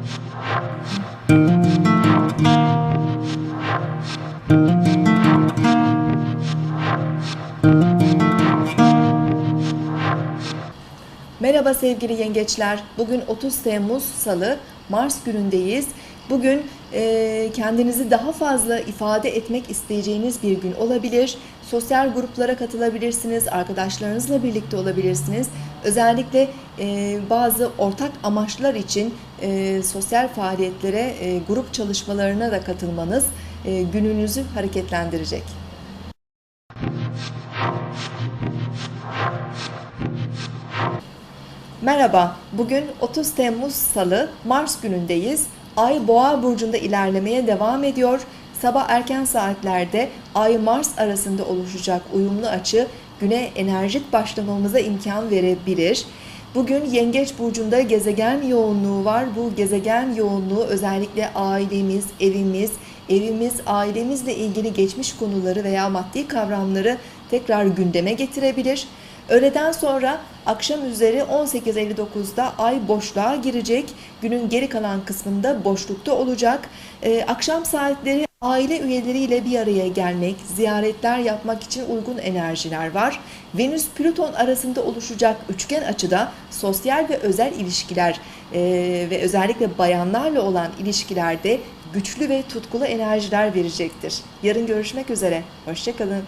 Thank you. Merhaba sevgili yengeçler. Bugün 30 Temmuz Salı, Mars günündeyiz. Bugün e, kendinizi daha fazla ifade etmek isteyeceğiniz bir gün olabilir. Sosyal gruplara katılabilirsiniz, arkadaşlarınızla birlikte olabilirsiniz. Özellikle e, bazı ortak amaçlar için e, sosyal faaliyetlere, e, grup çalışmalarına da katılmanız e, gününüzü hareketlendirecek. Merhaba, bugün 30 Temmuz Salı, Mars günündeyiz. Ay Boğa burcunda ilerlemeye devam ediyor. Sabah erken saatlerde Ay-Mars arasında oluşacak uyumlu açı güne enerjik başlamamıza imkan verebilir. Bugün Yengeç burcunda gezegen yoğunluğu var. Bu gezegen yoğunluğu özellikle ailemiz, evimiz, evimiz, ailemizle ilgili geçmiş konuları veya maddi kavramları tekrar gündeme getirebilir. Öğleden sonra akşam üzeri 18.59'da ay boşluğa girecek. Günün geri kalan kısmında boşlukta olacak. Ee, akşam saatleri aile üyeleriyle bir araya gelmek, ziyaretler yapmak için uygun enerjiler var. Venüs Plüton arasında oluşacak üçgen açıda sosyal ve özel ilişkiler e, ve özellikle bayanlarla olan ilişkilerde güçlü ve tutkulu enerjiler verecektir. Yarın görüşmek üzere. Hoşçakalın.